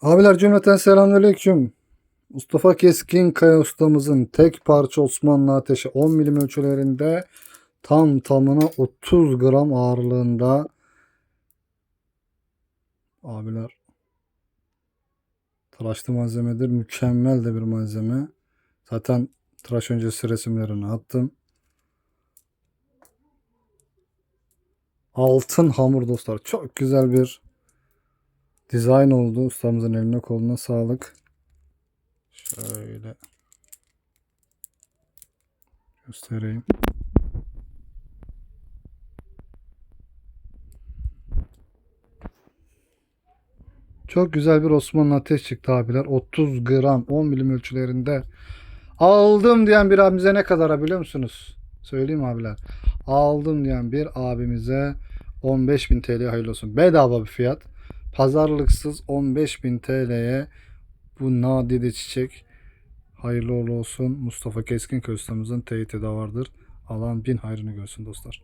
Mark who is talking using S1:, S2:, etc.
S1: Abiler cümleten selamünaleyküm. Mustafa Keskin Kaya ustamızın tek parça Osmanlı ateşi 10 milim ölçülerinde tam tamına 30 gram ağırlığında abiler tıraşlı malzemedir. Mükemmel de bir malzeme. Zaten tıraş öncesi resimlerini attım. Altın hamur dostlar. Çok güzel bir dizayn oldu. Ustamızın eline koluna sağlık. Şöyle göstereyim. Çok güzel bir Osmanlı ateş çıktı abiler. 30 gram 10 milim ölçülerinde. Aldım diyen bir abimize ne kadar biliyor musunuz? Söyleyeyim abiler. Aldım diyen bir abimize 15.000 TL hayırlı olsun. Bedava bir fiyat. Pazarlıksız 15.000 TL'ye bu nadide çiçek hayırlı olsun. Mustafa Keskin ustamızın teyiti de vardır. Alan bin hayrını görsün dostlar.